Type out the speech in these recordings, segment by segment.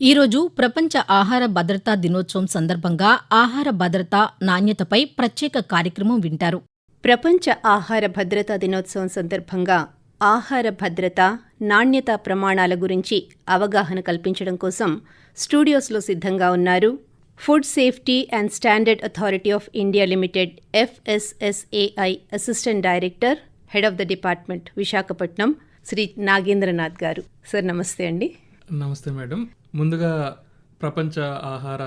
ఈరోజు ప్రపంచ ఆహార భద్రతా దినోత్సవం సందర్భంగా ఆహార భద్రత నాణ్యతపై ప్రత్యేక కార్యక్రమం వింటారు. ప్రపంచ ఆహార భద్రతా దినోత్సవం సందర్భంగా ఆహార భద్రత నాణ్యత ప్రమాణాల గురించి అవగాహన కల్పించడం కోసం స్టూడియోస్లో సిద్ధంగా ఉన్నారు food safety and standard authority of India limited FSSAI assistant director head of the department Visakhapatnam Shri Nagendranath గారు. సార్ నమస్తే అండి. నమస్తే మేడం. ముందుగా ప్రపంచ ఆహార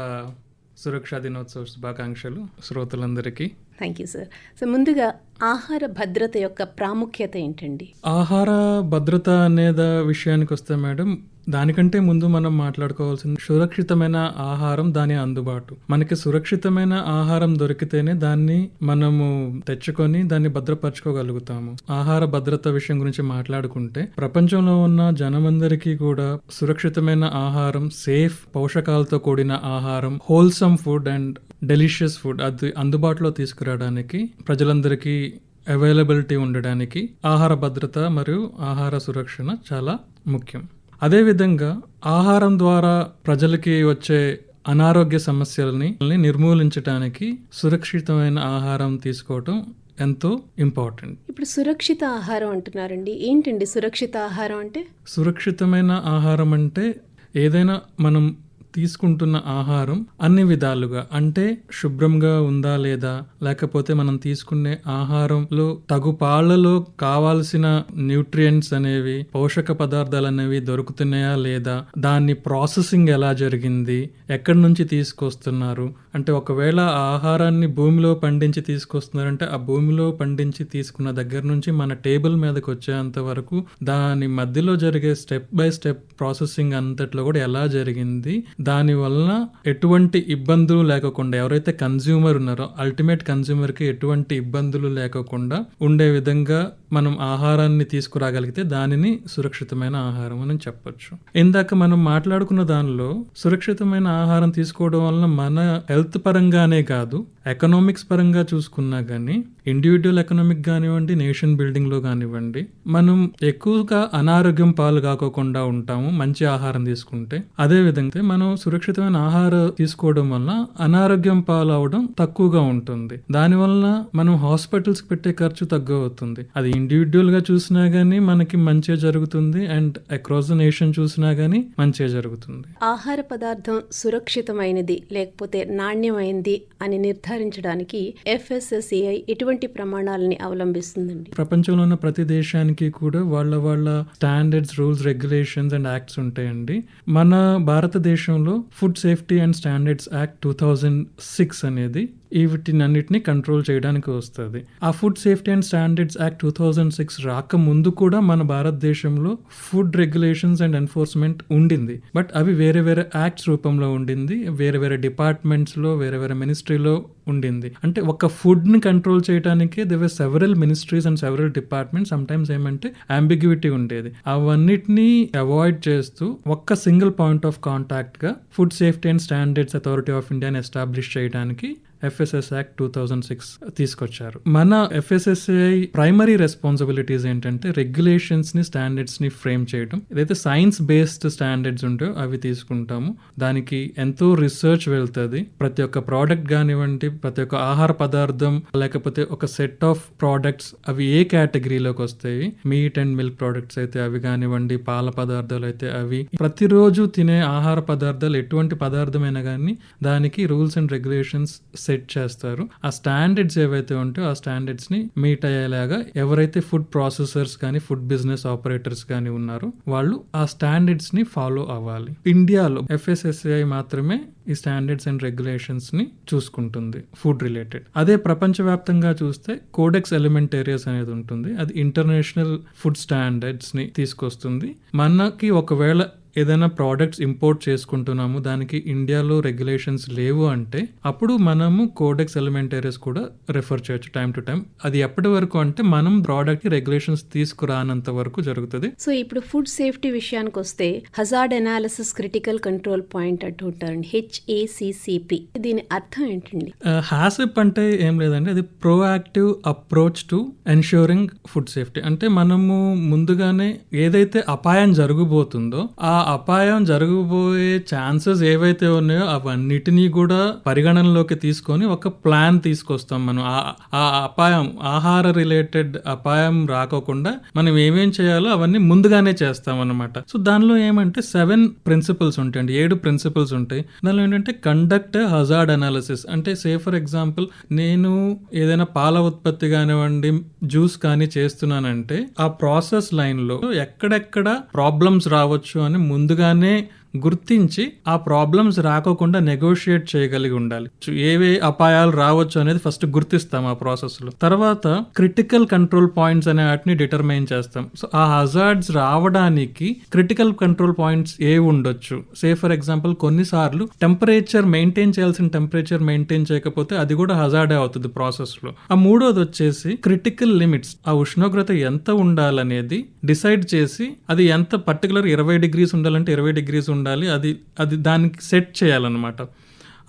సురక్షా దినోత్సవ శుభాకాంక్షలు శ్రోతలందరికీ. థ్యాంక్ యూ సార్ సో ముందుగా ఆహార భద్రత యొక్క ప్రాముఖ్యత ఏంటండి? ఆహార భద్రత అనేది విషయానికి వస్తే మేడం దానికంటే ముందు మనం మాట్లాడుకోవాల్సింది సురక్షితమైన ఆహారం దాని అందుబాటు. మనకి సురక్షితమైన ఆహారం దొరికితేనే దాన్ని మనము తెచ్చుకొని దాన్ని భద్రపరచుకోగలుగుతాము. ఆహార భద్రత విషయం గురించి మాట్లాడుకుంటే ప్రపంచంలో ఉన్న జనమందరికీ కూడా సురక్షితమైన ఆహారం సేఫ్ పోషకాలతో కూడిన ఆహారం wholesome food and delicious food అది అందుబాటులో తీసుకురావడానికి ప్రజలందరికీ అవైలబిలిటీ ఉండడానికి ఆహార భద్రత మరియు ఆహార సురక్షణ చాలా ముఖ్యం. అదేవిధంగా ఆహారం ద్వారా ప్రజలకి వచ్చే అనారోగ్య సమస్యలని నిర్మూలించడానికి సురక్షితమైన ఆహారం తీసుకోవటం ఎంతో ఇంపార్టెంట్. ఇప్పుడు సురక్షిత ఆహారం అంటున్నారండి. ఏంటండి సురక్షిత ఆహారం అంటే? సురక్షితమైన ఆహారం అంటే ఏదైనా మనం తీసుకుంటున్న ఆహారం అన్ని విధాలుగా అంటే శుభ్రంగా ఉందా లేదా లేకపోతే మనం తీసుకునే ఆహారంలో తగు పాలలో కావాల్సిన న్యూట్రియంట్స్ అనేవి పోషక పదార్థాలు అనేవి దొరుకుతున్నాయా లేదా దాన్ని ప్రాసెసింగ్ ఎలా జరిగింది ఎక్కడి నుంచి తీసుకొస్తున్నారు అంటే ఒకవేళ ఆ ఆహారాన్ని భూమిలో పండించి తీసుకొస్తున్నారంటే ఆ భూమిలో పండించి తీసుకున్న దగ్గర నుంచి మన టేబుల్ మీదకి వచ్చేంత వరకు దాని మధ్యలో జరిగే స్టెప్ బై స్టెప్ ప్రాసెసింగ్ అంతట్లో కూడా ఎలా జరిగింది దాని వలన ఎటువంటి ఇబ్బందులు లేకుండా ఎవరైతే కన్జ్యూమర్ ఉన్నారో అల్టిమేట్ కన్జ్యూమర్కి ఎటువంటి ఇబ్బందులు లేకుండా ఉండే విధంగా మనం ఆహారాన్ని తీసుకురాగలిగితే దానిని సురక్షితమైన ఆహారం అని చెప్పొచ్చు. ఇందాక మనం మాట్లాడుకున్న దానిలో సురక్షితమైన ఆహారం తీసుకోవడం వలన మన హెల్త్ పరంగానే కాదు ఎకనామిక్స్ పరంగా చూసుకున్నా కానీ ఇండివిజువల్ ఎకనామిక్ కానివ్వండి నేషన్ బిల్డింగ్లో కానివ్వండి మనం ఎక్కువగా అనారోగ్యం పాలు కాకోకుండా ఉంటాము మంచి ఆహారం తీసుకుంటే. అదే విధంగా మనం సురక్షితమైన ఆహారం తీసుకోవడం వల్ల అనారోగ్యం పాలు అవడం తక్కువగా ఉంటుంది. దానివల్ల మనం హాస్పిటల్స్ పెట్టే ఖర్చు తగ్గవుతుంది. అవుతుంది అది ఇండివిజువల్గా చూసినా గానీ మనకి మంచిగా జరుగుతుంది అండ్ అక్రాస్ ద నేషన్ చూసినా గానీ మంచిగా జరుగుతుంది. ఆహార పదార్థం సురక్షితమైనది లేకపోతే నాణ్యమైనది అని నిర్ధారించడానికి ఎఫ్ఎస్ఎస్ఏఐ ఎటువంటి ప్రమాణాలని అవలంబిస్తుందండి. ప్రపంచంలో ఉన్న ప్రతి దేశానికి కూడా వాళ్ళ వాళ్ళ standards rules regulations and acts ఉంటాయండి. మన భారతదేశంలో food safety and standards act two thousand six అనేది వీటినన్నిటిని కంట్రోల్ చేయడానికి వస్తుంది. ఆ food safety and standards act two thousand six రాకముందు కూడా మన భారతదేశంలో ఫుడ్ రెగ్యులేషన్స్ అండ్ ఎన్ఫోర్స్మెంట్ ఉండింది. బట్ అవి వేరే వేరే యాక్ట్స్ రూపంలో ఉండింది వేరే వేరే డిపార్ట్మెంట్స్లో వేరే వేరే మినిస్ట్రీలో ఉండింది. అంటే ఒక ఫుడ్ని కంట్రోల్ చేయడానికి there were several ministries and several departments sometimes ఏమంటే అంబిగ్యూటీ ఉండేది. అవన్నిటిని అవాయిడ్ చేస్తూ ఒక్క single point of కాంటాక్ట్గా food safety and standards authority of ఇండియాని ఎస్టాబ్లిష్ చేయడానికి FSS act two thousand six తీసుకొచ్చారు. మన ఎఫ్ఎస్ఎస్ఐ ప్రైమరీ రెస్పాన్సిబిలిటీస్ ఏంటంటే రెగ్యులేషన్స్ని స్టాండర్డ్స్ని ఫ్రేమ్ చేయడం ఏదైతే సైన్స్ బేస్డ్ స్టాండర్డ్స్ ఉంటాయో అవి తీసుకుంటాము. దానికి ఎంతో రీసెర్చ్ వెళ్తుంది. ప్రతి ఒక్క ప్రోడక్ట్ కానివ్వండి ప్రతి ఒక్క ఆహార పదార్థం లేకపోతే ఒక సెట్ ఆఫ్ ప్రోడక్ట్స్ అవి ఏ కేటగిరీలోకి వస్తాయి? మీట్ అండ్ మిల్క్ ప్రోడక్ట్స్ అయితే అవి కానివ్వండి పాల పదార్థాలు అయితే అవి. ప్రతిరోజు తినే ఆహార పదార్థాలు ఎటువంటి పదార్థమైనా కానీ దానికి రూల్స్ అండ్ రెగ్యులేషన్స్ సెట్ చేస్తారు. ఆ స్టాండర్డ్స్ ఏవైతే ఉంటాయో ఆ స్టాండర్డ్స్ని మీట్ అయ్యేలాగా ఎవరైతే ఫుడ్ ప్రాసెసర్స్ కానీ ఫుడ్ బిజినెస్ ఆపరేటర్స్ కానీ ఉన్నారో వాళ్ళు ఆ స్టాండర్డ్స్ని ఫాలో అవ్వాలి. ఇండియాలో ఎఫ్ఎస్ఎస్ఐ మాత్రమే ఈ స్టాండర్డ్స్ అండ్ రెగ్యులేషన్స్ని చూసుకుంటుంది ఫుడ్ రిలేటెడ్ అదే ప్రపంచవ్యాప్తంగా చూస్తే కోడెక్స్ ఎలిమెంటేరియస్ అనేది ఉంటుంది. అది ఇంటర్నేషనల్ ఫుడ్ స్టాండర్డ్స్ని తీసుకొస్తుంది. మనకి ఒకవేళ ఏదైనా ప్రోడక్ట్స్ ఇంపోర్ట్ చేసుకుంటున్నాము దానికి ఇండియాలో రెగ్యులేషన్స్ లేవు అంటే అప్పుడు మనము కోడెక్స్ ఎలిమెంటరీస్ కూడా రెఫర్ చేయొచ్చు టైం టు టైం అది ఎప్పటి వరకు అంటే మనం ప్రోడక్ట్కి రెగ్యులేషన్స్ తీసుకురానంత వరకు జరుగుతుంది. సో ఇప్పుడు ఫుడ్ సేఫ్టీ విషయానికి వస్తే hazard analysis critical control point అంటూ ఉంటారండి హెచ్ఏసిసిపి దీని అర్థం ఏంటండి? హ్యాసప్ అంటే ఏం లేదండి అది proactive approach to ensuring food safety అంటే మనము ముందుగానే ఏదైతే అపాయం జరగబోతుందో ఆ అపాయం జరగబోయే ఛాన్సెస్ ఏవైతే ఉన్నాయో అవన్నిటినీ కూడా పరిగణనలోకి తీసుకొని ఒక ప్లాన్ తీసుకొస్తాం మనం. ఆ- అపాయం ఆహార రిలేటెడ్ అపాయం రాకోకుండా మనం ఏమేం చేయాలో అవన్నీ ముందుగానే చేస్తాం అనమాట సో దానిలో ఏమంటే సెవెన్ ప్రిన్సిపల్స్ ఉంటాయండి ఏడు ప్రిన్సిపల్స్ ఉంటాయి. దానిలో ఏంటంటే కండక్ట్ హజార్డ్ అనాలిసిస్. అంటే సే ఫర్ ఎగ్జాంపుల్ నేను ఏదైనా పాల ఉత్పత్తి కానివ్వండి జ్యూస్ కానీ చేస్తున్నానంటే ఆ ప్రాసెస్ లైన్లో ఎక్కడెక్కడ ప్రాబ్లమ్స్ రావచ్చు అని ముందుగానే గుర్తించి ఆ ప్రాబ్లమ్స్ రాకోకుండా నెగోషియేట్ చేయగలిగి ఉండాలి. ఏవే అపాయాలు రావచ్చు అనేది ఫస్ట్ గుర్తిస్తాం ఆ ప్రాసెస్లో. తర్వాత క్రిటికల్ కంట్రోల్ పాయింట్స్ అనే వాటిని డిటర్మైన్ చేస్తాం. సో ఆ హజార్డ్స్ రావడానికి క్రిటికల్ కంట్రోల్ పాయింట్స్ ఏ ఉండొచ్చు? సే ఫర్ ఎగ్జాంపుల్ కొన్నిసార్లు టెంపరేచర్ మెయింటైన్ చేయాల్సిన టెంపరేచర్ మెయింటైన్ చేయకపోతే అది కూడా హజార్డే అవుతుంది ప్రాసెస్లో. ఆ మూడోది వచ్చేసి క్రిటికల్ లిమిట్స్ ఆ ఉష్ణోగ్రత ఎంత ఉండాలనేది డిసైడ్ చేసి అది ఎంత పర్టికులర్ ఇరవై డిగ్రీస్ ఉండాలంటే ఇరవై డిగ్రీస్ ఉండాలి అది అది దానికి సెట్ చేయాలన్నమాట.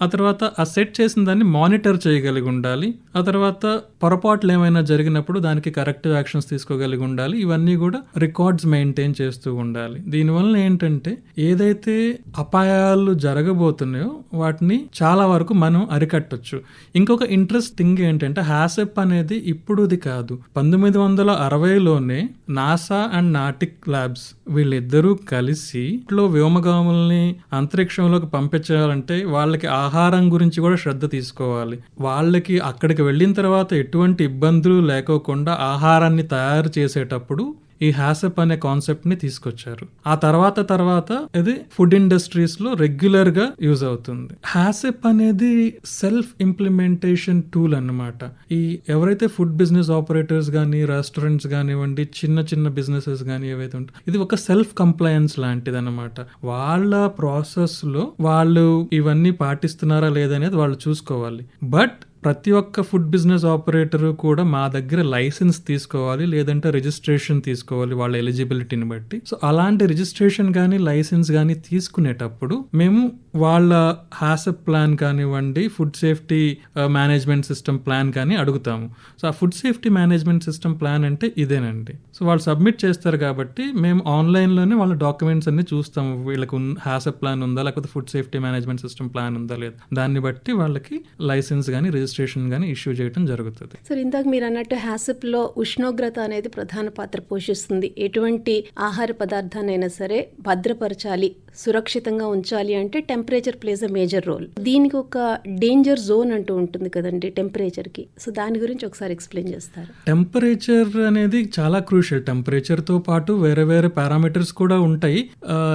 ఆ తర్వాత ఆ సెట్ చేసిన దాన్ని మానిటర్ చేయగలిగి ఉండాలి. ఆ తర్వాత పొరపాట్లు ఏమైనా జరిగినప్పుడు దానికి కరెక్టివ్ యాక్షన్స్ తీసుకోగలిగి ఉండాలి. ఇవన్నీ కూడా రికార్డ్స్ మెయింటైన్ చేస్తూ ఉండాలి. దీనివల్ల ఏంటంటే ఏదైతే అపాయాలు జరగబోతున్నాయో వాటిని చాలా వరకు మనం అరికట్టొచ్చు. ఇంకొక ఇంట్రెస్ట్ థింగ్ ఏంటంటే హ్యాసెప్ అనేది ఇప్పుడుది కాదు. పంతొమ్మిది వందల అరవైలోనే నాసా అండ్ నాటిక్ ల్యాబ్స్ వీళ్ళిద్దరూ కలిసి లో వ్యోమగాముల్ని అంతరిక్షంలోకి పంపించాలంటే వాళ్ళకి ఆ ఆహారం గురించి కూడా శ్రద్ధ తీసుకోవాలి. వాళ్ళకి అక్కడికి వెళ్ళిన తర్వాత ఎటువంటి ఇబ్బందులు లేకోకుండా ఆహారాన్ని తయారు చేసేటప్పుడు ఈ హ్యాసప్ అనే కాన్సెప్ట్ని తీసుకొచ్చారు. ఆ తర్వాత తర్వాత ఇది ఫుడ్ ఇండస్ట్రీస్లో రెగ్యులర్గా యూజ్ అవుతుంది. హ్యాసప్ అనేది సెల్ఫ్ ఇంప్లిమెంటేషన్ టూల్ అన్నమాట. ఈ ఎవరైతే ఫుడ్ బిజినెస్ ఆపరేటర్స్ కానీ రెస్టారెంట్స్ కానివ్వండి చిన్న చిన్న బిజినెసెస్ కానీ ఏవైతే ఉంటాయి ఇది ఒక సెల్ఫ్ కంప్లయన్స్ లాంటిది అనమాట వాళ్ళ ప్రాసెస్లో వాళ్ళు ఇవన్నీ పాటిస్తున్నారా లేదనేది వాళ్ళు చూసుకోవాలి. బట్ ప్రతి ఒక్క ఫుడ్ బిజినెస్ ఆపరేటర్ కూడా మా దగ్గర లైసెన్స్ తీసుకోవాలి లేదంటే రిజిస్ట్రేషన్ తీసుకోవాలి వాళ్ళ ఎలిజిబిలిటీని బట్టి. సో అలాంటి రిజిస్ట్రేషన్ కానీ లైసెన్స్ కానీ తీసుకునేటప్పుడు మేము వాళ్ళ హ్యాసప్ ప్లాన్ కానివ్వండి food safety management system plan కానీ అడుగుతాము. సో ఆ food safety management system plan అంటే ఇదేనండి. సో వాళ్ళు సబ్మిట్ చేస్తారు కాబట్టి మేము ఆన్లైన్లోనే వాళ్ళ డాక్యుమెంట్స్ అన్ని చూస్తాము. వీళ్ళకు హ్యాసప్ ప్లాన్ ఉందా లేకపోతే food safety management system plan ఉందా లేదా దాన్ని బట్టి వాళ్ళకి లైసెన్స్ కానీ రిజిస్ట్రేషన్ కానీ ఇష్యూ చేయడం జరుగుతుంది. సార్ ఇందాక మీరు అన్నట్టు హ్యాసప్లో ఉష్ణోగ్రత అనేది ప్రధాన పాత్ర పోషిస్తుంది. ఎటువంటి ఆహార పదార్థాన్నైనా సరే భద్రపరచాలి. సురక్షితంగా ఉంచాలి అంటే temperature plays a major role. దీనికి ఒక డేంజర్ జోన్ అంటూ ఉంటుంది కదండి టెంపరేచర్కి సో దాని గురించి ఒకసారి ఎక్స్ప్లెయిన్ చేస్తారు. టెంపరేచర్ అనేది చాలా క్రూషియల్. టెంపరేచర్తో పాటు వేరే వేరే పారామీటర్స్ కూడా ఉంటాయి.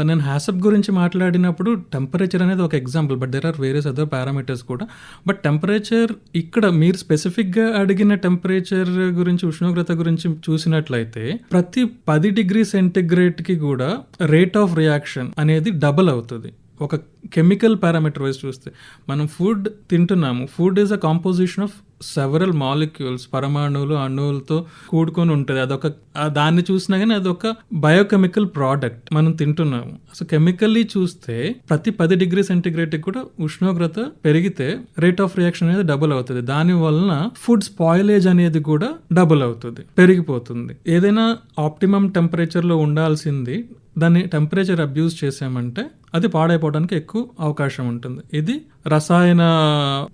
నేను హ్యాసప్ గురించి మాట్లాడినప్పుడు టెంపరేచర్ అనేది ఒక example but there are various other parameters కూడా. బట్ టెంపరేచర్ ఇక్కడ మీరు స్పెసిఫిక్గా అడిగిన టెంపరేచర్ గురించి ఉష్ణోగ్రత గురించి చూసినట్లయితే ప్రతి పది డిగ్రీ సెంటిగ్రేడ్కి కూడా రేట్ ఆఫ్ రియాక్షన్ అనేది డబుల్ అవుతుంది. ఒక కెమికల్ పారామీటర్ వైజ్ చూస్తే మనం ఫుడ్ తింటున్నాము. Food is a composition of several molecules పరమాణువులు అణువులతో కూడుకొని ఉంటుంది. అదొక దాన్ని చూసినా కానీ అదొక బయోకెమికల్ ప్రోడక్ట్ మనం తింటున్నాము. సో కెమికల్లీ చూస్తే ప్రతి పది డిగ్రీ సెంటిగ్రేడ్ కూడా ఉష్ణోగ్రత పెరిగితే రేట్ ఆఫ్ రియాక్షన్ అనేది డబుల్ అవుతుంది. దాని వలన ఫుడ్ స్పాయిలేజ్ అనేది కూడా డబుల్ అవుతుంది. పెరిగిపోతుంది. ఏదైనా ఆప్టిమం టెంపరేచర్లో ఉండాల్సింది దాన్ని టెంపరేచర్ అబ్యూస్ చేసామంటే అది పాడైపోవడానికి ఎక్కువ అవకాశం ఉంటుంది. ఇది రసాయన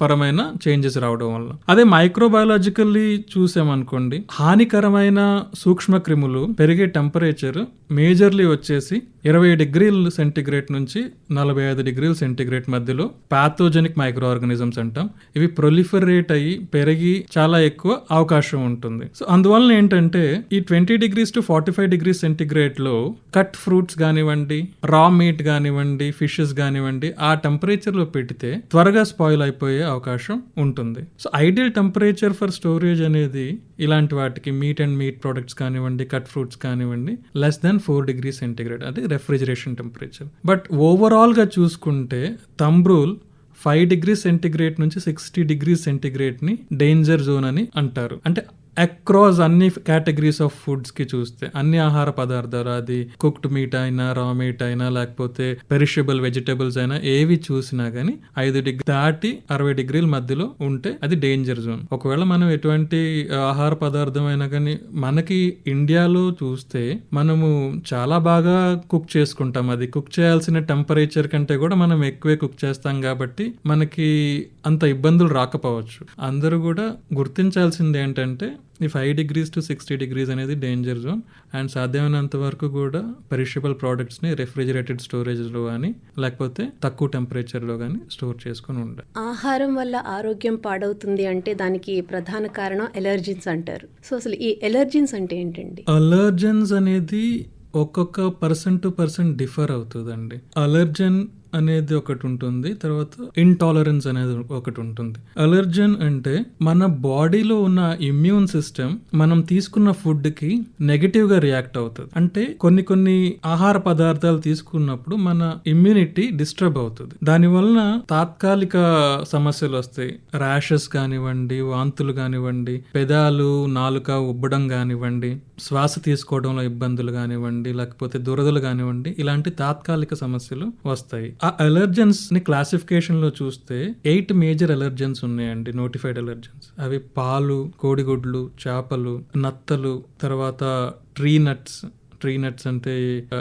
పరమైన చేంజెస్ రావడం వల్ల. అదే మైక్రోబయాలజికల్లీ చూసామనుకోండి హానికరమైన సూక్ష్మ క్రిములు పెరిగే టెంపరేచర్ మేజర్లీ వచ్చేసి ఇరవై డిగ్రీల సెంటిగ్రేడ్ నుంచి నలభై ఐదు డిగ్రీల సెంటిగ్రేడ్ మధ్యలో ప్యాథోజెనిక్ మైక్రో ఆర్గానిజమ్స్ అంటాం. ఇవి ప్రొలిఫరేట్ అయ్యి పెరిగి చాలా ఎక్కువ అవకాశం ఉంటుంది. సో అందువలన ఏంటంటే ఈ twenty degrees to forty five degrees సెంటిగ్రేడ్లో cut fruits కానివ్వండి రా మీట్ కానివ్వండి ఫిషెస్ కానివ్వండి ఆ టెంపరేచర్లో పెడితే త్వరగా స్పాయిల్ అయిపోయే అవకాశం ఉంటుంది. So ideal temperature for storage అనేది ఇలాంటి వాటికి మీట్ అండ్ మీట్ ప్రొడక్ట్స్ కానివ్వండి కట్ ఫ్రూట్స్ కానివ్వండి less than four degree centigrade అది రెఫ్రిజరేషన్ టెంపరేచర్ బట్ ఓవరాల్గా చూసుకుంటే thumb rule five degree centigrade నుంచి సిక్స్టీ డిగ్రీ సెంటిగ్రేడ్ని డేంజర్ జోన్ అని అంటారు. అంటే అక్రాస్ అన్ని కేటగిరీస్ ఆఫ్ ఫుడ్స్కి చూస్తే అన్ని ఆహార పదార్థాలు అది కుక్డ్ మీట్ అయినా రా మీట్ అయినా లేకపోతే పెరిషబుల్ వెజిటబుల్స్ అయినా ఏవి చూసినా కానీ ఐదు డిగ్రీ దాటి అరవై డిగ్రీల మధ్యలో ఉంటే అది డేంజర్ జోన్ ఒకవేళ మనం ఎటువంటి ఆహార పదార్థం అయినా కానీ మనకి ఇండియాలో చూస్తే మనము చాలా బాగా కుక్ చేసుకుంటాం. అది కుక్ చేయాల్సిన టెంపరేచర్ కంటే కూడా మనం ఎక్కువే కుక్ చేస్తాం కాబట్టి మనకి అంత ఇబ్బందులు రాకపోవచ్చు. అందరూ కూడా గుర్తించాల్సింది ఏంటంటే ఈ five degrees to sixty degrees అనేది డేంజర్ జోన్ అండ్ సాధ్యమైనంత వరకు కూడా పెరిషబుల్ ప్రోడక్ట్స్ని రెఫ్రిజిరేటెడ్ స్టోరేజ్లో కానీ లేకపోతే తక్కువ టెంపరేచర్లో కానీ స్టోర్ చేసుకుని ఉండాలి. ఆహారం వల్ల ఆరోగ్యం పాడవుతుంది అంటే దానికి ప్రధాన కారణం ఎలర్జీన్స్ అంటారు. సో అసలు ఈ ఎలర్జీన్స్ అంటే ఏంటండి? అలర్జన్స్ అనేది ఒక్కొక్క పర్సన్ టు పర్సన్ డిఫర్ అవుతుందండి. అలర్జన్ అనేది ఒకటి ఉంటుంది తర్వాత ఇంటాలరెన్స్ అనేది ఒకటి ఉంటుంది. అలర్జన్ అంటే మన బాడీలో ఉన్న ఇమ్యూన్ సిస్టమ్ మనం తీసుకున్న ఫుడ్కి నెగటివ్గా రియాక్ట్ అవుతుంది. అంటే కొన్ని కొన్ని ఆహార పదార్థాలు తీసుకున్నప్పుడు మన ఇమ్యూనిటీ డిస్టర్బ్ అవుతుంది. దాని వలన తాత్కాలిక సమస్యలు వస్తాయి. ర్యాషెస్ కానివ్వండి వాంతులు కానివ్వండి పెదాలు నాలుక ఉబ్బడం కానివ్వండి శ్వాస తీసుకోవడంలో ఇబ్బందులు కానివ్వండి లేకపోతే దురదలు కానివ్వండి ఇలాంటి తాత్కాలిక సమస్యలు వస్తాయి. ఆ అలర్జెన్స్ని క్లాసిఫికేషన్లో చూస్తే ఎయిట్ మేజర్ అలర్జెన్స్ ఉన్నాయండి నోటిఫైడ్ అలర్జెన్స్ అవి పాలు కోడిగుడ్లు చేపలు నత్తలు తర్వాత ట్రీ నట్స్ ట్రీ నట్స్ అంటే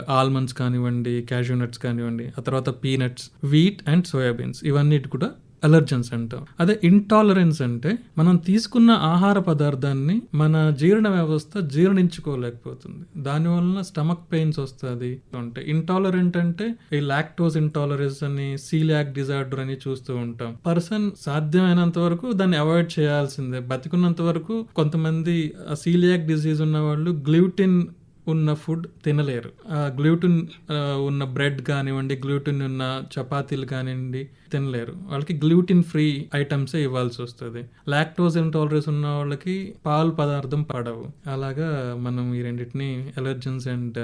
ఆల్మండ్స్ కానివ్వండి క్యాషూ నట్స్ కానివ్వండి ఆ తర్వాత పీనట్స్ వీట్ అండ్ సోయాబీన్స్ ఇవన్నీ కూడా అలర్జన్స్ అంటాం. అదే ఇంటాలరెన్స్ అంటే మనం తీసుకున్న ఆహార పదార్థాన్ని మన జీర్ణ వ్యవస్థ జీర్ణించుకోలేకపోతుంది. దానివల్ల స్టమక్ పెయిన్స్ వస్తుంది అంటే ఇంటాలరెంట్ అంటే ఈ లాక్టోస్ ఇంటాలరెన్స్ అని సీలాక్ డిజార్డర్ అని చూస్తూ ఉంటాం. పర్సన్ సాధ్యమైనంత వరకు దాన్ని అవాయిడ్ చేయాల్సిందే. బతికున్నంత వరకు కొంతమంది సీలియాక్ డిసీజ్ ఉన్న వాళ్ళు గ్లూటిన్ ఉన్న ఫుడ్ తినలేరు. గ్లూటిన్ ఉన్న బ్రెడ్ కానివ్వండి గ్లూటిన్ ఉన్న చపాతీలు కానివ్వండి తినలేరు. వాళ్ళకి గ్లూటిన్ ఫ్రీ ఐటమ్సే ఇవ్వాల్సి వస్తుంది. లాక్టోజ్ ఇంటాలరెన్స్ ఉన్న వాళ్ళకి పాలు పదార్థం పడవు. అలాగా మనం ఈ రెండింటిని అలర్జన్స్ అండ్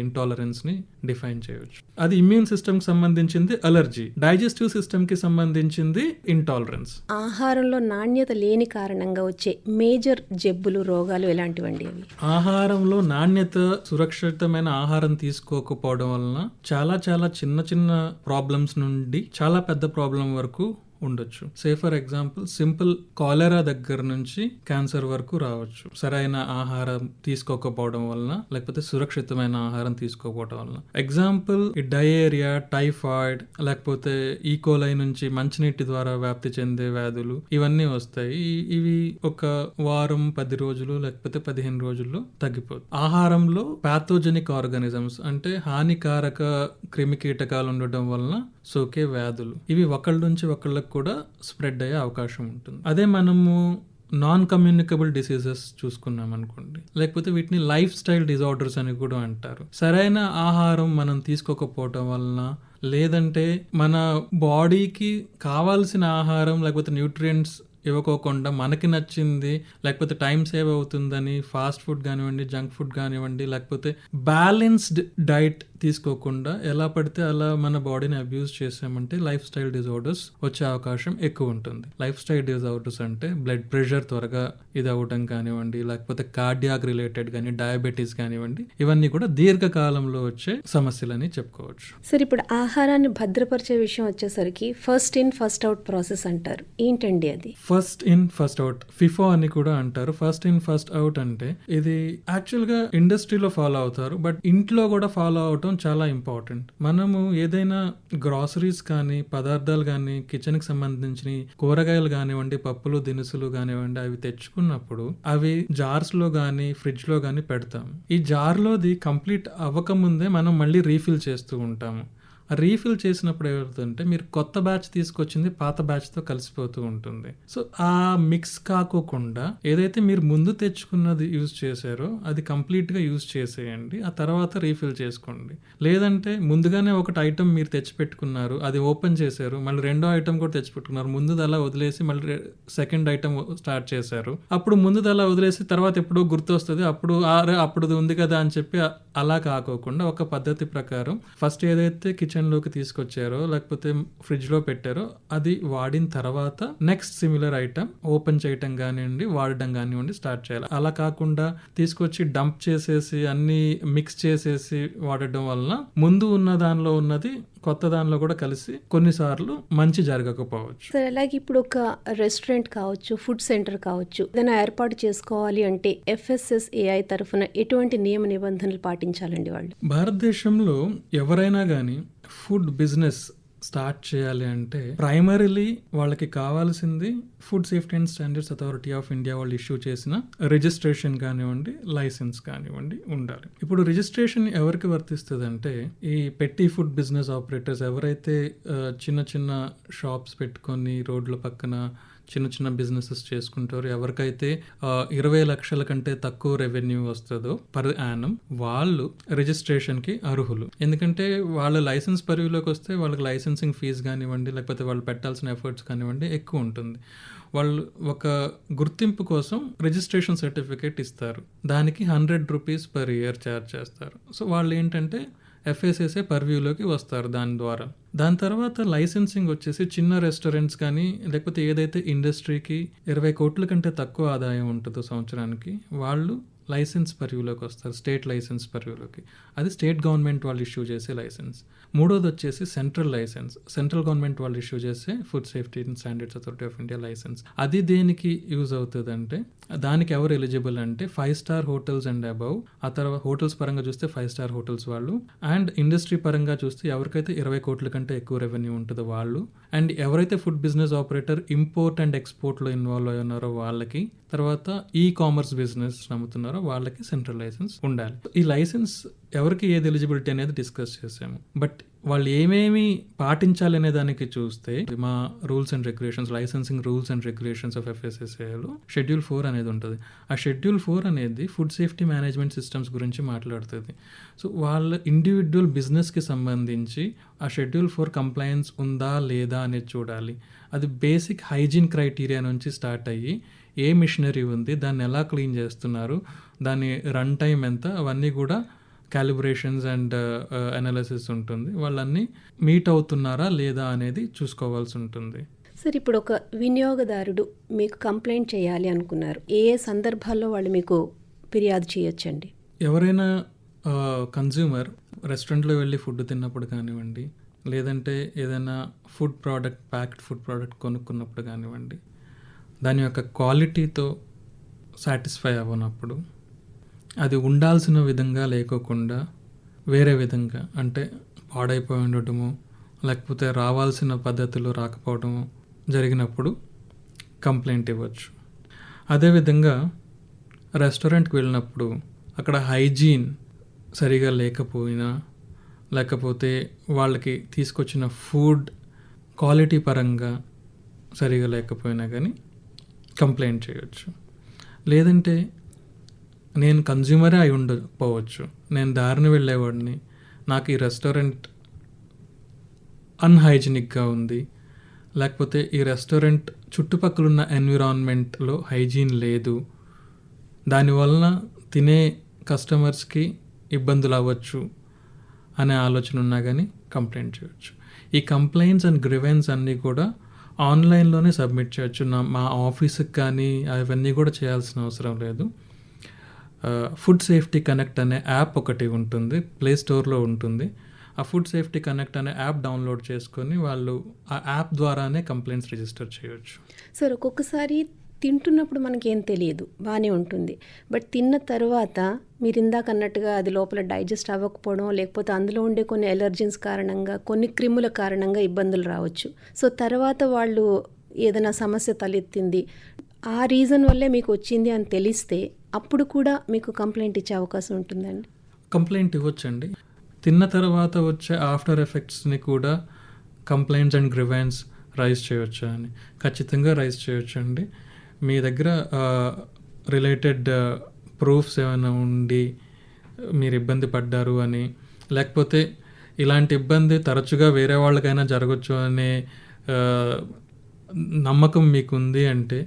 ఇంటాలరెన్స్ని డిఫైన్ చేయవచ్చు అది ఇమ్యూన్ సిస్టమ్కి సంబంధించింది అలర్జీ డైజెస్టివ్ సిస్టమ్కి సంబంధించింది ఇంటాలరెన్స్ ఆహారంలో నాణ్యత లేని కారణంగా వచ్చే మేజర్ జబ్బులు రోగాలు ఎలాంటివండి ఆహారంలో నాణ్యత సురక్షితమైన ఆహారం తీసుకోకపోవడం వలన చాలా చాలా చిన్న చిన్న ప్రాబ్లమ్స్ నుండి చాలా పెద్ద ప్రాబ్లం వరకు ఉండొచ్చు. Say for example simple cholera దగ్గర నుంచి క్యాన్సర్ వరకు రావచ్చు. సరైన ఆహారం తీసుకోకపోవడం వలన లేకపోతే సురక్షితమైన ఆహారం తీసుకోకపోవడం వలన. ఎగ్జాంపుల్ ఈ డయేరియా టైఫాయిడ్ లేకపోతే e. ఈకోలై నుంచి మంచినీటి ద్వారా వ్యాప్తి చెందే వ్యాధులు ఇవన్నీ వస్తాయి. ఇవి ఒక వారం పది రోజులు లేకపోతే పదిహేను రోజుల్లో తగ్గిపోతుంది ఆహారంలో పాథోజెనిక్ ఆర్గానిజమ్స్ అంటే హానికారక క్రిమి కీటకాలు ఉండటం వలన సోకే వ్యాధులు. ఇవి ఒకళ్ళ నుంచి ఒకళ్ళకు కూడా స్ప్రెడ్ అయ్యే అవకాశం ఉంటుంది. అదే మనము నాన్ కమ్యూనికబుల్ డిసీజెస్ చూసుకున్నాం అనుకోండి. లేకపోతే వీటిని లైఫ్ స్టైల్ డిజార్డర్స్ అని కూడా అంటారు. సరైన ఆహారం మనం తీసుకోకపోవటం వలన లేదంటే మన బాడీకి కావాల్సిన ఆహారం లేకపోతే న్యూట్రియంట్స్ ఇవ్వకోకుండా మనకి నచ్చింది లేకపోతే టైం సేవ్ అవుతుందని ఫాస్ట్ ఫుడ్ కానివ్వండి జంక్ ఫుడ్ కానివ్వండి లేకపోతే బ్యాలెన్స్డ్ డైట్ తీసుకోకుండా ఎలా పడితే అలా మన బాడీని అబ్యూజ్ చేసామంటే లైఫ్ స్టైల్ డిజార్డర్స్ వచ్చే అవకాశం ఎక్కువ ఉంటుంది. లైఫ్ స్టైల్ డిజార్డర్స్ అంటే బ్లడ్ ప్రెషర్ త్వరగా ఇది అవ్వటం కానివ్వండి లేకపోతే కార్డియాక్ రిలేటెడ్ కానీ డయాబెటీస్ కానివ్వండి ఇవన్నీ కూడా దీర్ఘకాలంలో వచ్చే సమస్యలని చెప్పుకోవచ్చు. సరే ఇప్పుడు ఆహారాన్ని భద్రపరిచే విషయం వచ్చేసరికి first in first out process అంటారు. ఏంటండి అది? First in first out FIFO అని కూడా అంటారు. ఫస్ట్ ఇన్ ఫస్ట్ అవుట్ అంటే ఇది యాక్చువల్గా ఇండస్ట్రీలో ఫాలో అవుతారు. బట్ ఇంట్లో కూడా ఫాలో అవటం చాలా ఇంపార్టెంట్ మనము ఏదైనా గ్రాసరీస్ కానీ పదార్థాలు కానీ కిచెన్కి సంబంధించిన కూరగాయలు కానివ్వండి పప్పులు దినుసులు కానివ్వండి అవి తెచ్చుకున్నప్పుడు అవి జార్స్లో కానీ ఫ్రిడ్జ్లో కానీ పెడతాం. ఈ జార్లోది కంప్లీట్ అవ్వకముందే మనం మళ్ళీ రీఫిల్ చేస్తూ ఉంటాము. రీఫిల్ చేసినప్పుడు ఏమవుతుందంటే మీరు కొత్త బ్యాచ్ తీసుకొచ్చింది పాత బ్యాచ్తో కలిసిపోతూ ఉంటుంది. సో ఆ మిక్స్ కాకోకుండా ఏదైతే మీరు ముందు తెచ్చుకున్నది యూజ్ చేశారో అది కంప్లీట్గా యూజ్ చేసేయండి. ఆ తర్వాత రీఫిల్ చేసుకోండి. లేదంటే ముందుగానే ఒకటి ఐటమ్ మీరు తెచ్చిపెట్టుకున్నారు అది ఓపెన్ చేశారు మళ్ళీ రెండో ఐటమ్ కూడా తెచ్చిపెట్టుకున్నారు ముందుది అలా వదిలేసి మళ్ళీ సెకండ్ ఐటమ్ స్టార్ట్ చేశారు. అప్పుడు ముందుది అలా వదిలేసి తర్వాత ఎప్పుడో గుర్తొస్తుంది అప్పుడు అప్పుడు ఉంది కదా అని చెప్పి అలా కాకోకుండా ఒక పద్ధతి ప్రకారం ఫస్ట్ ఏదైతే కిచెన్ కిచెన్లోకి తీసుకొచ్చారో లేకపోతే ఫ్రిడ్జ్లో పెట్టారో అది వాడిన తర్వాత నెక్స్ట్ సిమిలర్ ఐటమ్ ఓపెన్ చేయటం కానివ్వండి వాడడం కానివ్వండి స్టార్ట్ చేయాలి. అలా కాకుండా తీసుకొచ్చి డంప్ చేసేసి అన్ని మిక్స్ చేసేసి వాడడం వలన ముందు ఉన్న దానిలో ఉన్నది కొత్త దానిలో కూడా కలిసి కొన్నిసార్లు మంచి జరగకపోవచ్చు. సార్ అలాగే ఇప్పుడు ఒక రెస్టారెంట్ కావచ్చు ఫుడ్ సెంటర్ కావచ్చు ఏదైనా ఏర్పాటు చేసుకోవాలి అంటే ఎఫ్ఎస్ఎస్ఏఐ తరఫున ఎటువంటి నియమ నిబంధనలు పాటించాలండి వాళ్ళు? భారతదేశంలో ఎవరైనా కానీ ఫుడ్ బిజినెస్ స్టార్ట్ చేయాలి అంటే ప్రైమరీలీ వాళ్ళకి కావాల్సింది food safety and standards authority of India వాళ్ళు ఇష్యూ చేసిన రిజిస్ట్రేషన్ కానివ్వండి లైసెన్స్ కానివ్వండి ఉండాలి. ఇప్పుడు రిజిస్ట్రేషన్ ఎవరికి వర్తిస్తుంది అంటే ఈ పెట్టి ఫుడ్ బిజినెస్ ఆపరేటర్స్ ఎవరైతే చిన్న చిన్న షాప్స్ పెట్టుకొని రోడ్ల పక్కన చిన్న చిన్న బిజినెసెస్ చేసుకుంటారు. ఎవరికైతే ఇరవై లక్షల కంటే తక్కువ రెవెన్యూ వస్తుందో పర్ యానం వాళ్ళు రిజిస్ట్రేషన్కి అర్హులు. ఎందుకంటే వాళ్ళ లైసెన్స్ పరిధిలోకి వస్తే వాళ్ళకి లైసెన్సింగ్ ఫీజు కానివ్వండి లేకపోతే వాళ్ళు పెట్టాల్సిన ఎఫర్ట్స్ కానివ్వండి ఎక్కువ ఉంటుంది. వాళ్ళు ఒక గుర్తింపు కోసం రిజిస్ట్రేషన్ సర్టిఫికేట్ ఇస్తారు. దానికి hundred rupees per year charge చేస్తారు. సో వాళ్ళు ఏంటంటే ఎఫ్ఎస్ఎస్ఏ పర్వ్యూలోకి వస్తారు దాని ద్వారా. దాని తర్వాత లైసెన్సింగ్ వచ్చేసి చిన్న రెస్టారెంట్స్ కానీ లేకపోతే ఏదైతే ఇండస్ట్రీకి ఇరవై కోట్ల కంటే తక్కువ ఆదాయం ఉంటుందో సంవత్సరానికి వాళ్ళు లైసెన్స్ పర్యూలోకి వస్తారు స్టేట్ లైసెన్స్ పర్యూలోకి అది స్టేట్ గవర్నమెంట్ వాళ్ళు ఇష్యూ చేసే లైసెన్స్. మూడోది వచ్చేసి సెంట్రల్ లైసెన్స్. సెంట్రల్ గవర్నమెంట్ వాళ్ళు ఇష్యూ చేసే food safety and standards authority of India licence. అది దేనికి యూజ్ అవుతుంది అంటే దానికి ఎవరు ఎలిజిబుల్ అంటే five star hotels and above. ఆ తర్వాత హోటల్స్ పరంగా చూస్తే ఫైవ్ స్టార్ హోటల్స్ వాళ్ళు. అండ్ ఇండస్ట్రీ పరంగా చూస్తే ఎవరికైతే ఇరవై కోట్ల కంటే ఎక్కువ రెవెన్యూ ఉంటుందో వాళ్ళు. అండ్ ఎవరైతే food business operator import and ఎక్స్పోర్ట్లో involve అయి ఉన్నారో వాళ్ళకి తర్వాత ఈ కామర్స్ బిజినెస్ నమ్ముతున్నారో వాళ్ళకి సెంట్రల్ లైసెన్స్ ఉండాలి. ఈ లైసెన్స్ ఎవరికి ఏది ఎలిజిబిలిటీ అనేది డిస్కస్ చేసాము. బట్ వాళ్ళు ఏమేమి పాటించాలి అనే దానికి చూస్తే మా rules and regulations licensing rules and regulations of ఎఫ్ఎస్ఎస్ఏలో schedule four అనేది ఉంటుంది. ఆ షెడ్యూల్ ఫోర్ అనేది ఫుడ్ సేఫ్టీ మేనేజ్మెంట్ సిస్టమ్స్ గురించి మాట్లాడుతుంది. సో వాళ్ళ ఇండివిజువల్ బిజినెస్కి సంబంధించి ఆ షెడ్యూల్ ఫోర్ కంప్లయన్స్ ఉందా లేదా అనేది చూడాలి. అది బేసిక్ హైజీన్ క్రైటీరియా నుంచి స్టార్ట్ అయ్యి ఏ మిషనరీ ఉంది దాన్ని ఎలా క్లీన్ చేస్తున్నారు దాని రన్ టైం ఎంత అవన్నీ కూడా క్యాలిబ్రేషన్స్ అండ్ అనాలిసిస్ ఉంటుంది. వాళ్ళన్నీ మీట్ అవుతున్నారా లేదా అనేది చూసుకోవాల్సి ఉంటుంది. సార్ ఇప్పుడు ఒక వినియోగదారుడు మీకు కంప్లైంట్ చేయాలి అనుకున్నారు. ఏ ఏ సందర్భాల్లో వాళ్ళు మీకు ఫిర్యాదు చేయొచ్చండి? ఎవరైనా కన్జ్యూమర్ రెస్టారెంట్లో వెళ్ళి ఫుడ్ తిన్నప్పుడు కానివ్వండి లేదంటే ఏదైనా food product packed food product కొనుక్కున్నప్పుడు కానివ్వండి దాని యొక్క క్వాలిటీతో సాటిస్ఫై అవ్వనప్పుడు అది ఉండాల్సిన విధంగా లేకోకుండా వేరే విధంగా అంటే పాడైపోయి ఉండటము లేకపోతే రావాల్సిన పద్ధతిలో రాకపోవడము జరిగినప్పుడు కంప్లైంట్ ఇవ్వచ్చు. అదేవిధంగా రెస్టారెంట్కి వెళ్ళినప్పుడు అక్కడ హైజీన్ సరిగా లేకపోయినా లేకపోతే వాళ్ళకి తీసుకొచ్చిన ఫుడ్ క్వాలిటీ పరంగా సరిగా లేకపోయినా కానీ కంప్లైంట్ చేయొచ్చు. లేదంటే నేను కన్జ్యూమరే అయి ఉండకపోవచ్చు నేను దారిని వెళ్ళేవాడిని. నాకు ఈ రెస్టారెంట్ అన్హైజీనిక్గా ఉంది. లేకపోతే ఈ రెస్టారెంట్ చుట్టుపక్కల ఉన్న ఎన్విరాన్మెంట్లో హైజీన్ లేదు దానివలన తినే కస్టమర్స్కి ఇబ్బందులు అవ్వచ్చు అనే ఆలోచన ఉన్నా కానీ కంప్లైంట్ చేయొచ్చు. ఈ కంప్లైంట్స్ అండ్ గ్రివెన్స్ అన్నీ కూడా ఆన్లైన్లోనే సబ్మిట్ చేయొచ్చు. నా మా ఆఫీస్కి కానీ అవన్నీ కూడా చేయాల్సిన అవసరం లేదు. ఫుడ్ సేఫ్టీ కనెక్ట్ అనే యాప్ ఒకటి ఉంటుంది ప్లే స్టోర్లో ఉంటుంది. ఆ ఫుడ్ సేఫ్టీ కనెక్ట్ అనే యాప్ డౌన్లోడ్ చేసుకొని వాళ్ళు ఆ యాప్ ద్వారానే కంప్లైంట్స్ రిజిస్టర్ చేయొచ్చు. సార్ ఒక్కొక్కసారి తింటున్నప్పుడు మనకేం తెలియదు బాగానే ఉంటుంది. బట్ తిన్న తర్వాత మీరు ఇందాక అన్నట్టుగా అది లోపల డైజెస్ట్ అవ్వకపోవడం లేకపోతే అందులో ఉండే కొన్ని ఎలర్జీన్స్ కారణంగా కొన్ని క్రిముల కారణంగా ఇబ్బందులు రావచ్చు. సో తర్వాత వాళ్ళు ఏదైనా సమస్య తలెత్తింది ఆ రీజన్ వల్లే మీకు వచ్చింది అని తెలిస్తే అప్పుడు కూడా మీకు కంప్లైంట్ ఇచ్చే అవకాశం ఉంటుందండి? కంప్లైంట్ ఇవ్వచ్చండి. తిన్న తర్వాత వచ్చే ఆఫ్టర్ ఎఫెక్ట్స్ని కూడా కంప్లైంట్స్ అండ్ గ్రివెన్స్ రైజ్ చేయొచ్చు అని ఖచ్చితంగా రైజ్ చేయొచ్చు అండి మీ దగ్గర రిలేటెడ్ ప్రూఫ్స్ ఏమైనా ఉండి మీరు ఇబ్బంది పడ్డారు అని లేకపోతే ఇలాంటి ఇబ్బంది తరచుగా వేరే వాళ్ళకైనా జరగచ్చు అనే నమ్మకం మీకుంది అంటే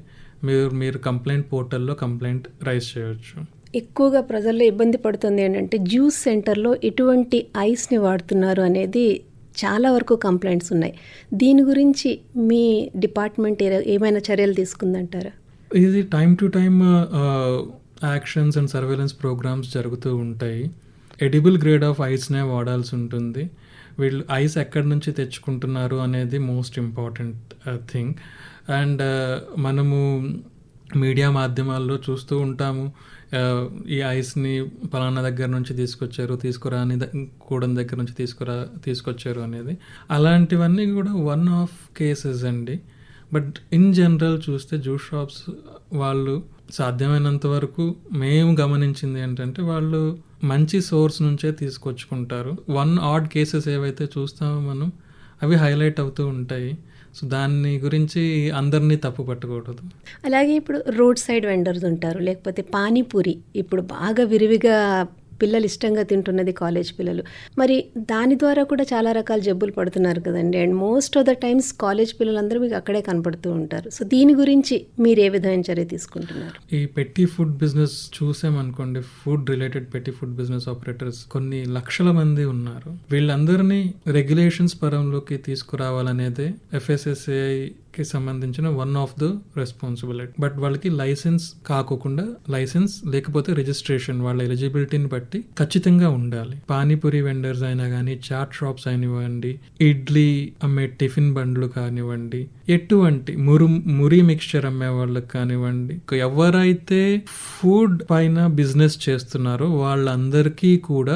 మీరు మీరు కంప్లైంట్ పోర్టల్లో కంప్లైంట్ రైజ్ చేయవచ్చు ఎక్కువగా ప్రజల్లో ఇబ్బంది పడుతుంది ఏంటంటే జ్యూస్ సెంటర్లో ఎటువంటి ఐస్ని వాడుతున్నారు అనేది చాలా వరకు కంప్లైంట్స్ ఉన్నాయి. దీని గురించి మీ డిపార్ట్మెంట్ ఏ- ఏమైనా చర్యలు తీసుకుందంటారా? ఇది time to time actions and surveillance programmes జరుగుతూ ఉంటాయి. ఎడిబుల్ గ్రేడ్ ఆఫ్ ఐస్నే వాడాల్సి ఉంటుంది. వీళ్ళు ఐస్ ఎక్కడి నుంచి తెచ్చుకుంటున్నారు అనేది మోస్ట్ ఇంపార్టెంట్ థింగ్ అండ్ మనము మీడియా మాధ్యమాల్లో చూస్తూ ఉంటాము. Uh, ఈ ఐస్ని పలానా దగ్గర నుంచి తీసుకొచ్చారు తీసుకురాని ద- కూడని దగ్గర నుంచి తీసుకురా తీసుకొచ్చారు అనేది. అలాంటివన్నీ కూడా వన్ ఆఫ్ కేసెస్ అండి. బట్ ఇన్ జనరల్ చూస్తే జ్యూస్ షాప్స్ వాళ్ళు సాధ్యమైనంత వరకు మేము గమనించింది ఏంటంటే వాళ్ళు మంచి సోర్స్ నుంచే తీసుకొచ్చుకుంటారు. వన్ ఆడ్ కేసెస్ ఏవైతే చూస్తామో మనం అవి హైలైట్ అవుతూ ఉంటాయి. సో దాన్ని గురించి అందరినీ తప్పు పట్టకూడదు. అలాగే ఇప్పుడు రోడ్ సైడ్ వెండర్స్ ఉంటారు. లేకపోతే పానీపూరి ఇప్పుడు బాగా విరివిగా పిల్లలు ఇష్టంగా తింటున్నది కాలేజ్ పిల్లలు. మరి దాని ద్వారా కూడా చాలా రకాల జబ్బులు పడుతున్నారు కదండి. And most of the times college పిల్లలందరూ మీకు అక్కడే కనపడుతూ ఉంటారు. సో దీని గురించి మీరు ఏ విధమైన చర్య తీసుకుంటున్నారు? ఈ పెట్టి ఫుడ్ బిజినెస్ చూసామనుకోండి ఫుడ్ రిలేటెడ్ పెట్టి ఫుడ్ బిజినెస్ ఆపరేటర్స్ కొన్ని లక్షల మంది ఉన్నారు. వీళ్ళందరినీ రెగ్యులేషన్స్ పరంలోకి తీసుకురావాలనేదే ఎఫ్ఎస్ఎస్ఏ కి సంబంధించిన one of the responsibility but వాళ్ళకి లైసెన్స్ కాకోకుండా లైసెన్స్ లేకపోతే రిజిస్ట్రేషన్ వాళ్ళ ఎలిజిబిలిటీని బట్టి ఖచ్చితంగా ఉండాలి. పానీపూరి వెండర్స్ అయినా కానీ చాట్ షాప్స్ అయినివ్వండి ఇడ్లీ అమ్మే టిఫిన్ బండ్లు కానివ్వండి ఎటువంటి మురు మురి మిక్స్చర్ అమ్మే వాళ్ళకి కానివ్వండి ఎవరైతే ఫుడ్ పైన బిజినెస్ చేస్తున్నారో వాళ్ళందరికీ కూడా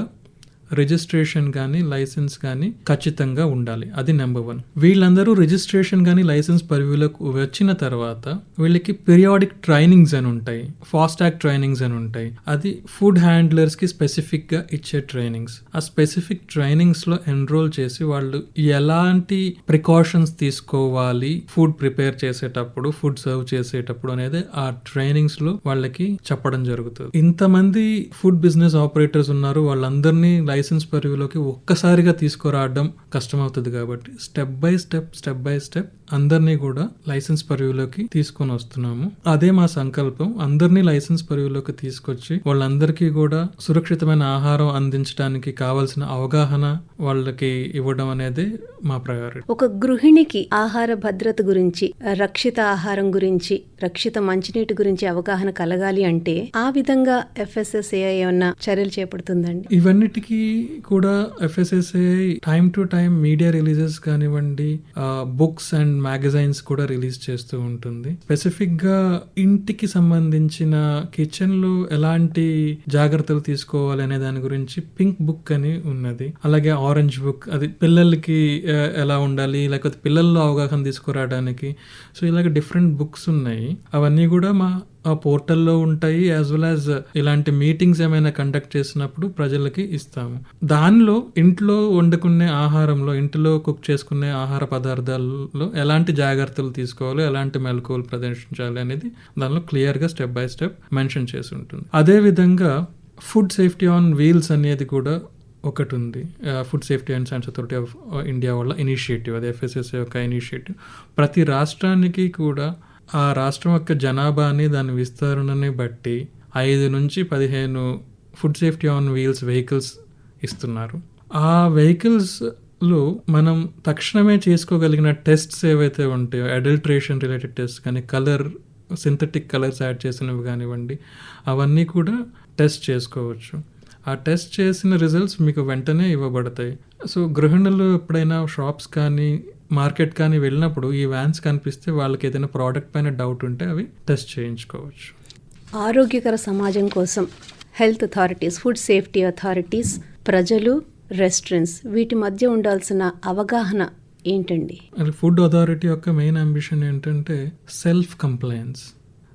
రిజిస్ట్రేషన్ కానీ లైసెన్స్ కానీ ఖచ్చితంగా ఉండాలి. అది నెంబర్ వన్. వీళ్ళందరూ రిజిస్ట్రేషన్ కానీ లైసెన్స్ పరిధిలోకి వచ్చిన తర్వాత వీళ్ళకి పీరియాడిక్ ట్రైనింగ్స్ అని ఉంటాయి. ఫాస్టాక్ ట్రైనింగ్స్ అని ఉంటాయి. అది ఫుడ్ హ్యాండ్లర్స్కి స్పెసిఫిక్గా ఇచ్చే ట్రైనింగ్స్. ఆ స్పెసిఫిక్ ట్రైనింగ్స్లో ఎన్రోల్ చేసి వాళ్ళు ఎలాంటి ప్రికాషన్స్ తీసుకోవాలి ఫుడ్ ప్రిపేర్ చేసేటప్పుడు ఫుడ్ సర్వ్ చేసేటప్పుడు అనేది ఆ ట్రైనింగ్స్లో వాళ్ళకి చెప్పడం జరుగుతుంది. ఇంతమంది ఫుడ్ బిజినెస్ ఆపరేటర్స్ ఉన్నారు. వాళ్ళందరినీ లైసెన్స్ పరిధిలోకి ఒక్కసారిగా తీసుకురావడం కష్టమవుతుంది కాబట్టి step by step step by step అందరినీ కూడా లైసెన్స్ పరిధిలోకి తీసుకొని వస్తున్నాము. అదే మా సంకల్పం. అందరినీ లైసెన్స్ పరిధిలోకి తీసుకొచ్చి వాళ్ళందరికీ కూడా సురక్షితమైన ఆహారం అందించడానికి కావాల్సిన అవగాహన వాళ్ళకి ఇవ్వడం అనేది మా ప్రయారిటీ. ఒక గృహిణికి ఆహార భద్రత గురించి రక్షిత ఆహారం గురించి రక్షిత మంచినీటి గురించి అవగాహన కలగాలి అంటే ఆ విధంగా ఎఫ్ఎస్ఎస్ఏఐ ఏమన్నా చర్యలు చేపడుతుందండి? ఇవన్నిటికీ కూడా FSSA time to time media releases కానివ్వండి బుక్స్ అండ్ మ్యాగజైన్స్ కూడా రిలీజ్ చేస్తూ ఉంటుంది. స్పెసిఫిక్గా ఇంటికి సంబంధించిన కిచెన్లో ఎలాంటి జాగ్రత్తలు తీసుకోవాలి అనే దాని గురించి పింక్ బుక్ అని ఉన్నది. అలాగే ఆరెంజ్ బుక్ అది పిల్లలకి ఎలా ఉండాలి లేకపోతే పిల్లల్లో అవగాహన తీసుకురావడానికి. సో ఇలాగ డిఫరెంట్ బుక్స్ ఉన్నాయి. అవన్నీ కూడా మా ఆ పోర్టల్లో ఉంటాయి యాజ్ వెల్ యాజ్ ఇలాంటి మీటింగ్స్ ఏమైనా కండక్ట్ చేసినప్పుడు ప్రజలకి ఇస్తాము. దానిలో ఇంట్లో వండుకునే ఆహారంలో ఇంట్లో కుక్ చేసుకునే ఆహార పదార్థాల్లో ఎలాంటి జాగ్రత్తలు తీసుకోవాలి ఎలాంటి మెలకువలు ప్రదర్శించాలి అనేది దానిలో క్లియర్గా స్టెప్ బై స్టెప్ మెన్షన్ చేసి ఉంటుంది. అదేవిధంగా ఫుడ్ సేఫ్టీ ఆన్ వీల్స్ అనేది కూడా ఒకటి ఉంది. Food safety and science authority of India వాళ్ళ ఇనిషియేటివ్ అది ఎఫ్ఎస్ఎస్ యొక్క ఇనిషియేటివ్ ప్రతి రాష్ట్రానికి కూడా ఆ రాష్ట్రం యొక్క జనాభాని దాని విస్తరణని బట్టి ఐదు నుంచి పదిహేను food safety on wheels vehicles ఇస్తున్నారు. ఆ వెహికల్స్లో మనం తక్షణమే చేసుకోగలిగిన టెస్ట్స్ ఏవైతే ఉంటాయో అడల్ట్రేషన్ రిలేటెడ్ టెస్ట్ కానీ కలర్ సింథటిక్ కలర్స్ యాడ్ చేసినవి కానివ్వండి అవన్నీ కూడా టెస్ట్ చేసుకోవచ్చు. ఆ టెస్ట్ చేసిన రిజల్ట్స్ మీకు వెంటనే ఇవ్వబడతాయి. సో గృహిణులు ఎప్పుడైనా షాప్స్ కానీ మార్కెట్ కానీ వెళ్ళినప్పుడు ఈ వ్యాన్స్ కనిపిస్తే వాళ్ళకి ఏదైనా ప్రోడక్ట్ పైన డౌట్ ఉంటే అవి టెస్ట్ చేయించుకోవచ్చు. ఆరోగ్యకర సమాజం కోసం health authorities food safety authorities ప్రజలు రెస్టారెంట్స్ వీటి మధ్య ఉండాల్సిన అవగాహన ఏంటండి? ఫుడ్ అథారిటీ యొక్క మెయిన్ అంబిషన్ ఏంటంటే సెల్ఫ్ కంప్లైన్స్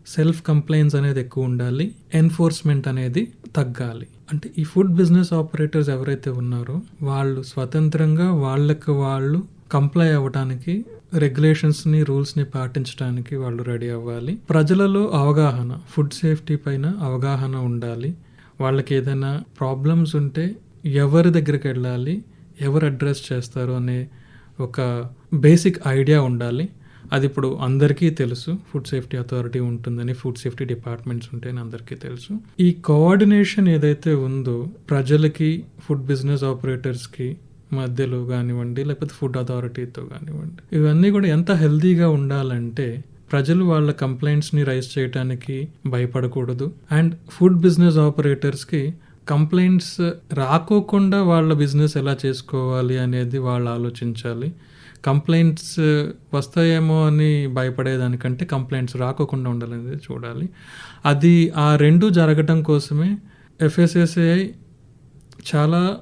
సెల్ఫ్ కంప్లైన్స్ అనేది ఎక్కువ ఉండాలి ఎన్ఫోర్స్మెంట్ అనేది తగ్గాలి. అంటే ఈ ఫుడ్ బిజినెస్ ఆపరేటర్స్ ఎవరైతే ఉన్నారో వాళ్ళు స్వతంత్రంగా వాళ్ళకి వాళ్ళు కంప్లై అవ్వడానికి రెగ్యులేషన్స్ని రూల్స్ని పాటించడానికి వాళ్ళు రెడీ అవ్వాలి. ప్రజలలో అవగాహన ఫుడ్ సేఫ్టీ పైన అవగాహన ఉండాలి. వాళ్ళకి ఏదైనా ప్రాబ్లమ్స్ ఉంటే ఎవరి దగ్గరికి వెళ్ళాలి ఎవరు అడ్రస్ చేస్తారు అనే ఒక బేసిక్ ఐడియా ఉండాలి. అది ఇప్పుడు అందరికీ తెలుసు. ఫుడ్ సేఫ్టీ అథారిటీ ఉంటుందని ఫుడ్ సేఫ్టీ డిపార్ట్మెంట్స్ ఉంటాయని అందరికీ తెలుసు. ఈ కోఆర్డినేషన్ ఏదైతే ఉందో ప్రజలకి ఫుడ్ బిజినెస్ ఆపరేటర్స్కి మధ్యలో కానివ్వండి లేకపోతే ఫుడ్ అథారిటీతో కానివ్వండి. ఇవన్నీ కూడా ఎంత హెల్తీగా ఉండాలంటే ప్రజలు వాళ్ళ కంప్లైంట్స్ని రైజ్ చేయడానికి భయపడకూడదు. అండ్ ఫుడ్ బిజినెస్ ఆపరేటర్స్కి కంప్లైంట్స్ రాకోకుండా వాళ్ళ బిజినెస్ ఎలా చేసుకోవాలి అనేది వాళ్ళు ఆలోచించాలి. కంప్లైంట్స్ వస్తాయేమో అని భయపడేదానికంటే కంప్లైంట్స్ రాకోకుండా ఉండాలనేది చూడాలి. అది ఆ రెండు జరగటం కోసమే ఎఫ్ఎస్ఎస్ఏఐ చాలా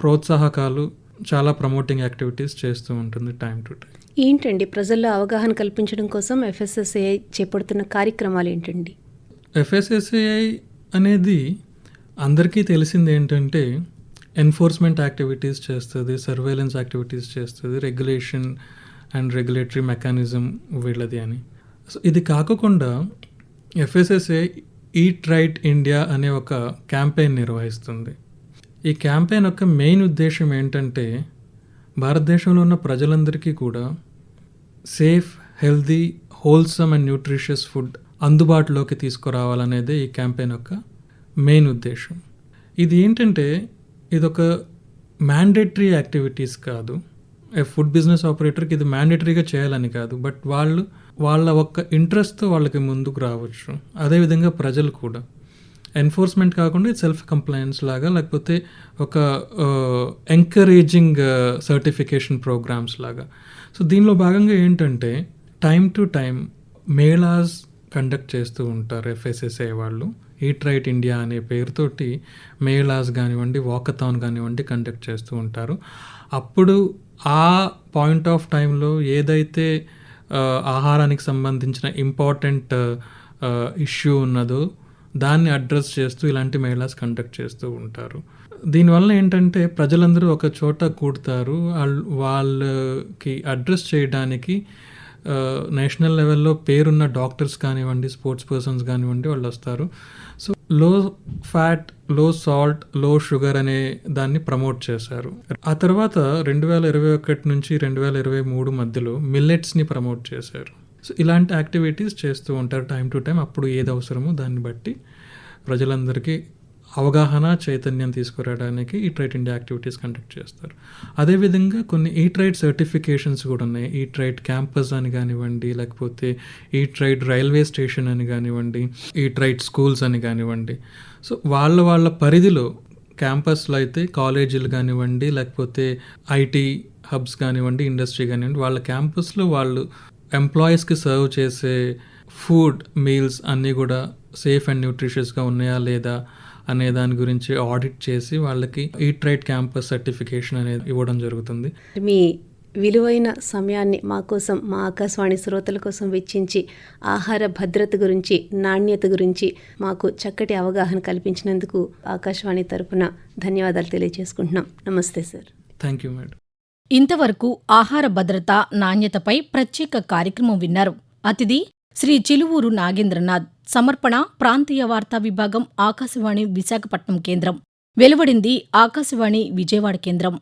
ప్రోత్సాహకాలు చాలా ప్రమోటింగ్ యాక్టివిటీస్ చేస్తూ ఉంటుంది టైం టు టైం ఏంటండి? ప్రజల్లో అవగాహన కల్పించడం కోసం ఎఫ్ఎస్ఎస్ఏఐ చేపడుతున్న కార్యక్రమాలు ఏంటండి? ఎఫ్ఎస్ఎస్ఏఐ అనేది అందరికీ తెలిసింది ఏంటంటే ఎన్ఫోర్స్మెంట్ యాక్టివిటీస్ చేస్తుంది సర్వేలెన్స్ యాక్టివిటీస్ చేస్తుంది రెగ్యులేషన్ అండ్ రెగ్యులేటరీ మెకానిజం వీళ్ళది అని. సో ఇది కాకుండా ఎఫ్ఎస్ఎస్ఏ ఈట్ రైట్ ఇండియా అనే ఒక క్యాంపెయిన్ నిర్వహిస్తుంది. ఈ క్యాంపెయిన్ యొక్క మెయిన్ ఉద్దేశం ఏంటంటే భారతదేశంలో ఉన్న ప్రజలందరికీ కూడా safe healthy wholesome and nutritious food అందుబాటులోకి తీసుకురావాలనేదే ఈ క్యాంపెయిన్ యొక్క మెయిన్ ఉద్దేశం ఇది ఏంటంటే ఇదొక మ్యాండేటరీ యాక్టివిటీస్ కాదు. ఫుడ్ బిజినెస్ ఆపరేటర్కి ఇది మ్యాండేటరీగా చేయాలని కాదు. బట్ వాళ్ళు వాళ్ళ ఒక్క ఇంట్రెస్ట్తో వాళ్ళకి ముందుకు రావచ్చు. అదేవిధంగా ప్రజలు కూడా. ఎన్ఫోర్స్మెంట్ కాకుండా ఇది సెల్ఫ్ కంప్లైన్స్ లాగా లేకపోతే ఒక ఎంకరేజింగ్ సర్టిఫికేషన్ ప్రోగ్రామ్స్ లాగా. సో దీనిలో భాగంగా ఏంటంటే time to time melas conduct చేస్తూ ఉంటారు ఎఫ్ఎస్ఎస్ఐ వాళ్ళు. ఈట్ రైట్ ఇండియా అనే పేరుతోటి మేళాస్ కానివ్వండి వాకథాన్ కానివ్వండి కండక్ట్ చేస్తూ ఉంటారు. అప్పుడు ఆ పాయింట్ ఆఫ్ టైంలో ఏదైతే ఆహారానికి సంబంధించిన ఇంపార్టెంట్ ఇష్యూ ఉన్నదో దాన్ని అడ్రస్ చేస్తూ ఇలాంటి మేళాస్ కండక్ట్ చేస్తూ ఉంటారు. దీనివల్ల ఏంటంటే ప్రజలందరూ ఒక చోట కూడతారు. వాళ్ళకి అడ్రస్ చేయడానికి నేషనల్ లెవెల్లో పేరున్న డాక్టర్స్ కానివ్వండి స్పోర్ట్స్ పర్సన్స్ కానివ్వండి వాళ్ళు వస్తారు. సో లో ఫ్యాట్లో సాల్ట్లో షుగర్ అనే దాన్ని ప్రమోట్ చేశారు. ఆ తర్వాత రెండు వేల ఇరవై ఒకటి నుంచి రెండు వేల ఇరవై మూడు మధ్యలో మిల్లెట్స్ని ప్రమోట్ చేశారు. సో ఇలాంటి యాక్టివిటీస్ చేస్తూ ఉంటారు టైం టు టైం అప్పుడు ఏది అవసరమో దాన్ని బట్టి ప్రజలందరికీ అవగాహన చైతన్యం తీసుకురావడానికి ఈ ట్రైట్ ఇండియా యాక్టివిటీస్ కండక్ట్ చేస్తారు. అదేవిధంగా కొన్ని ఈ ట్రైడ్ సర్టిఫికేషన్స్ కూడా ఉన్నాయి. ఈ ట్రైడ్ క్యాంపస్ అని కానివ్వండి లేకపోతే ఈ ట్రైడ్ రైల్వే స్టేషన్ అని కానివ్వండి ఈ ట్రైడ్ స్కూల్స్ అని కానివ్వండి. సో వాళ్ళ వాళ్ళ పరిధిలో క్యాంపస్లో అయితే కాలేజీలు కానివ్వండి లేకపోతే ఐటీ హబ్స్ కానివ్వండి ఇండస్ట్రీ కానివ్వండి వాళ్ళ క్యాంపస్లో వాళ్ళు ఎంప్లాయీస్కి సర్వ్ చేసే ఫుడ్ మీల్స్ అన్నీ కూడా సేఫ్ అండ్ న్యూట్రిషియస్గా ఉన్నాయా లేదా అనే దాని గురించి ఆడిట్ చేసి వాళ్ళకి ఈ ట్రైట్ క్యాంపస్ సర్టిఫికేషన్ అనేది ఇవ్వడం జరుగుతుంది. మీ విలువైన సమయాన్ని మా కోసం మా ఆకాశవాణి శ్రోతల కోసం వెచ్చించి ఆహార భద్రత గురించి నాణ్యత గురించి మాకు చక్కటి అవగాహన కల్పించినందుకు ఆకాశవాణి తరపున ధన్యవాదాలు తెలియజేసుకుంటున్నాం. నమస్తే సార్. థ్యాంక్ యూ మేడం ఇంతవరకు ఆహార భద్రత నాణ్యతపై ప్రత్యేక కార్యక్రమం విన్నారు. అతిథి శ్రీ చిలువూరు నాగేంద్రనాథ్ సమర్పణ ప్రాంతీయ వార్తా విభాగం ఆకాశవాణి విశాఖపట్నం కేంద్రం. వెలువడింది ఆకాశవాణి విజయవాడ కేంద్రం.